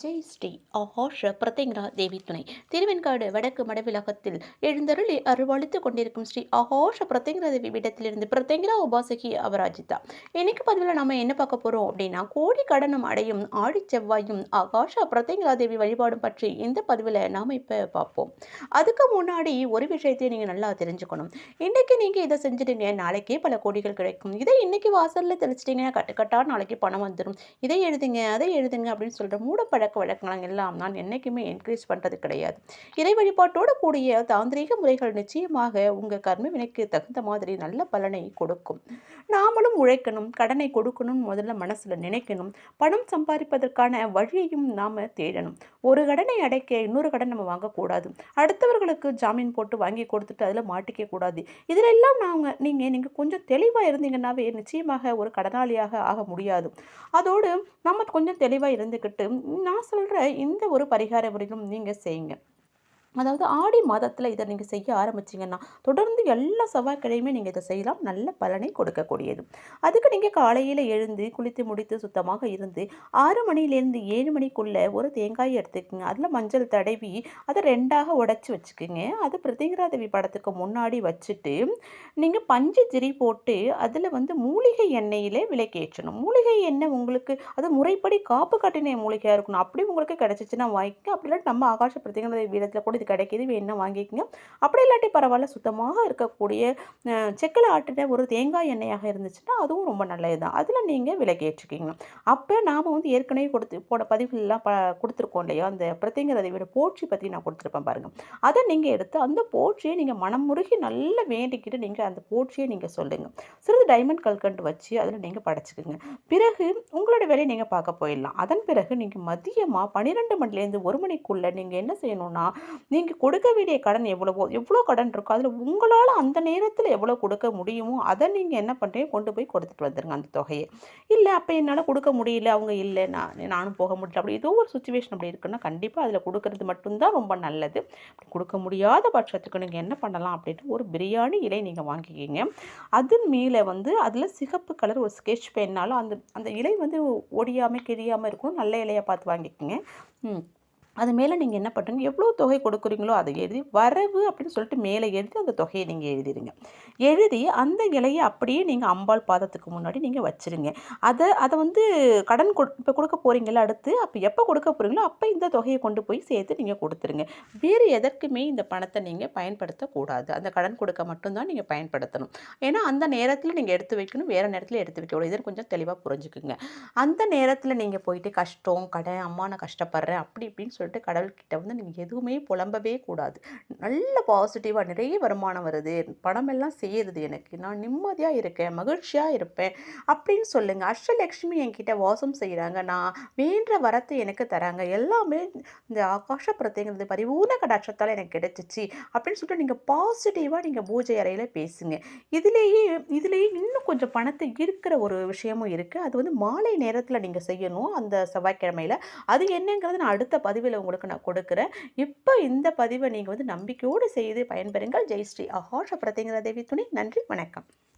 ஜெய் ஸ்ரீ ஆஹாஷ பிரத்யங்கரா தேவி துணை. திருவெண்காடு வடக்கு மடவிலகத்தில் எழுந்தருளி அருள்வாளித்துக் கொண்டிருக்கும் ஸ்ரீ ஆஹாஷ பிரத்யங்கரா தேவி பீடத்திலிருந்து பிரத்யங்கரா உபாசகி அபராஜிதா. இன்னைக்கு பதிவில் நம்ம என்ன பார்க்க போகிறோம் அப்படின்னா கோடி கடனும் அடையும் ஆடி செவ்வாயும் ஆகாஷ பிரத்யங்கரா தேவி வழிபாடும் பற்றி இந்த பதிவில் நாம் இப்போ பார்ப்போம். அதுக்கு முன்னாடி ஒரு விஷயத்தை நீங்கள் நல்லா தெரிஞ்சுக்கணும். இன்றைக்கி நீங்கள் இதை செஞ்சுட்டீங்க நாளைக்கே பல கோடிகள் கிடைக்கும். இதை இன்றைக்கி வாசலில் தெளிச்சிட்டிங்கன்னா கட்டுக்கட்டா நாளைக்கு பணம் வந்துடும் இதை எழுதுங்க அதை எழுதுங்க அப்படின்னு சொல்கிற பழக்க வழக்கங்கள் எல்லாம் நான் என்றைக்குமே என்கரேஜ் பண்ணுறது கிடையாது. இறை வழிபாட்டோடு கூடிய தாந்திரீக முறைகள் நிச்சயமாக உங்கள் கர்ம வினைக்கு தகுந்த மாதிரி நல்ல பலனை கொடுக்கும். நாமளும் உழைக்கணும் கடனை கொடுக்கணும் முதல்ல மனசில் நினைக்கணும். பணம் சம்பாதிப்பதற்கான வழியையும் நாம் தேடணும். ஒரு கடனை அடைக்க இன்னொரு கடன் நம்ம வாங்கக்கூடாது. அடுத்தவர்களுக்கு ஜாமீன் போட்டு வாங்கி கொடுத்துட்டு அதில் மாட்டிக்க கூடாது. இதில் எல்லாம் நாங்கள் நீங்கள் நீங்கள் கொஞ்சம் தெளிவாக இருந்தீங்கன்னாவே நிச்சயமாக ஒரு கடனாளியாக ஆக முடியாது. அதோடு நம்ம கொஞ்சம் தெளிவாக இருந்துக்கிட்டு நான் சொல்கிற இந்த ஒரு பரிகார முறைகளும் நீங்கள் செய்யுங்க. அதாவது ஆடி மாதத்தில் இதை நீங்கள் செய்ய ஆரம்பிச்சிங்கன்னா தொடர்ந்து எல்லா செவ்வாய்க்கிழமையுமே நீங்கள் இதை செய்யலாம். நல்ல பலனை கொடுக்கக்கூடியது. அதுக்கு நீங்கள் காலையில் எழுந்து குளித்து முடித்து சுத்தமாக இருந்து ஆறு மணிலேருந்து ஏழு மணிக்குள்ளே ஒரு தேங்காய் எடுத்துக்கோங்க. அதில் மஞ்சள் தடவி அதை ரெண்டாக உடச்சி வச்சுக்கோங்க. அது பிரத்யங்கராதேவி படத்துக்கு முன்னாடி வச்சுட்டு நீங்கள் பஞ்சு திரி போட்டு அதில் வந்து மூலிகை எண்ணெயிலே விலைக்கேற்றணும் மூலிகை எண்ணெய் உங்களுக்கு அது முறைப்படி காப்பு கட்டின மூலிகையாக இருக்கணும். அப்படி உங்களுக்கு கிடச்சிச்சின்னா வாங்கிக்க அப்படி நம்ம ஆகாஷ பிரத்யங்கராதேவி வீடத்தில் கூட இது கிடைக்கிது வேணும்னா வாங்கிக்கோங்க. அப்படி இல்லாட்டி பரவாயில்ல சுத்தமாக இருக்கக்கூடிய செக்கில் ஆட்டின ஒரு தேங்காய் எண்ணெயாக இருந்துச்சுன்னா அதுவும் ரொம்ப நல்லது தான் அதில் நீங்கள் விலக்கேற்றிக்கிங்க அப்போ நாம் வந்து ஏற்கனவே கொடுத்து போன பதிவுகள்லாம் ப கொடுத்துருக்கோம் இல்லையா? அந்த பிரத்யங்கரதேவியோட போற்றி பற்றி நான் கொடுத்துருப்பேன் பாருங்கள் அதை நீங்கள் எடுத்து அந்த போற்றியை நீங்கள் மனம் முருகி நல்லா வேண்டிக்கிட்டு நீங்கள் அந்த போற்றியை நீங்கள் சொல்லுங்கள் சிறிது டைமண்ட் கல்கண்டு வச்சு அதில் நீங்கள் படைச்சிக்கோங்க. பிறகு உங்களோட வேலையை நீங்கள் பார்க்க போயிடலாம். அதன் பிறகு நீங்கள் மதியமாக பன்னிரெண்டு மணிலேருந்து ஒரு மணிக்குள்ளே நீங்கள் என்ன செய்யணும்னா நீங்கள் கொடுக்க வேண்டிய கடன் எவ்வளவோ எவ்வளோ கடன் இருக்கோ அதில் உங்களால் அந்த நேரத்தில் எவ்வளோ கொடுக்க முடியுமோ அதை நீங்கள் என்ன பண்ணுறீங்க கொண்டு போய் கொடுத்துட்டு வந்துடுங்க அந்த தொகையை. இல்லை அப்போ என்னால் கொடுக்க முடியல அவங்க இல்லை நான் நானும் போக முடியல. அப்படி ஏதோ ஒரு சுச்சுவேஷன் அப்படி இருக்குன்னா கண்டிப்பாக அதில் கொடுக்கறது மட்டும்தான் ரொம்ப நல்லது. கொடுக்க முடியாத பட்சத்துக்கு நீங்கள் என்ன பண்ணலாம் அப்படின்ட்டு ஒரு பிரியாணி இலை நீங்கள் வாங்கிக்கிங்க. அது மேலே வந்து அதில் சிகப்பு கலர் ஒரு ஸ்கெட்ச் பெண்ணாலும் அந்த அந்த இலை வந்து ஒடியாமல் கிழியாமல் இருக்கும் நல்ல இலையை பார்த்து வாங்கிக்கோங்க. ம். அது மேலே நீங்கள் என்ன பண்ணுறீங்க எவ்வளோ தொகை கொடுக்குறீங்களோ அதை எழுதி வரவு அப்படின்னு சொல்லிட்டு மேலே எழுதி அந்த தொகையை நீங்கள் எழுதிடுங்க எழுதி அந்த இலையை அப்படியே நீங்கள் அம்பாள் பாதத்துக்கு முன்னாடி நீங்கள் வச்சுருங்க. அதை அதை வந்து கடன் கொடு இப்போ கொடுக்க போகிறீங்களா அடுத்து அப்போ எப்போ கொடுக்க போகிறீங்களோ அப்போ இந்த தொகையை கொண்டு போய் சேர்த்து நீங்கள் கொடுத்துருங்க. வேறு எதற்குமே இந்த பணத்தை நீங்கள் பயன்படுத்தக்கூடாது. அந்த கடன் கொடுக்க மட்டும்தான் நீங்கள் பயன்படுத்தணும். ஏன்னா அந்த நேரத்தில் நீங்கள் எடுத்து வைக்கணும். வேறு நேரத்தில் எடுத்து வைக்கக்கூடாது இதை கொஞ்சம் தெளிவாக புரிஞ்சுக்குங்க. அந்த நேரத்தில் நீங்கள் போயிட்டு கஷ்டம் கடன் அம்மா நான் கஷ்டப்படுறேன் அப்படி இப்படின்னு சொல்லிட்டு கடவுள்கிட்ட வந்து நீங்கள் எதுவுமே புலம்பவே கூடாது. நல்ல பாசிட்டிவாக நிறைய வருமானம் வருது. பணமெல்லாம் செய்யறது எனக்கு. நான் நிம்மதியாக இருக்கேன் மகிழ்ச்சியாக இருப்பேன் அப்படின்னு சொல்லுங்கள் அஷ்டலக்ஷ்மி என்கிட்ட வாசம் செய்கிறாங்க நான் வேண்ட வரத்தை எனக்கு தராங்க. எல்லாமே இந்த ஆகாஷ பிரத்யங்கிறது பரிபூர்ண கடாட்சத்தால் எனக்கு கிடைச்சிச்சு அப்படின்னு சொல்லிட்டு நீங்கள் பாசிட்டிவாக நீங்கள் பூஜை அறையில் பேசுங்க. இதுலேயே இதுலேயே இன்னும் கொஞ்சம் பணத்தை இருக்கிற ஒரு விஷயமும் இருக்குது அது வந்து மாலை நேரத்தில் நீங்கள் செய்யணும் அந்த செவ்வாய்க்கிழமையில். அது என்னங்கிறது நான் அடுத்த பதிவில் உங்களுக்கு நான் கொடுக்குறேன். இப்போ இந்த பதிவை நீங்கள் வந்து நம்பிக்கையோடு செய்து பயன்பெறுங்கள். ஜெய் ஸ்ரீ அஹாஷ பிரத்யங்கர தேவி துணி. நன்றி வணக்கம்.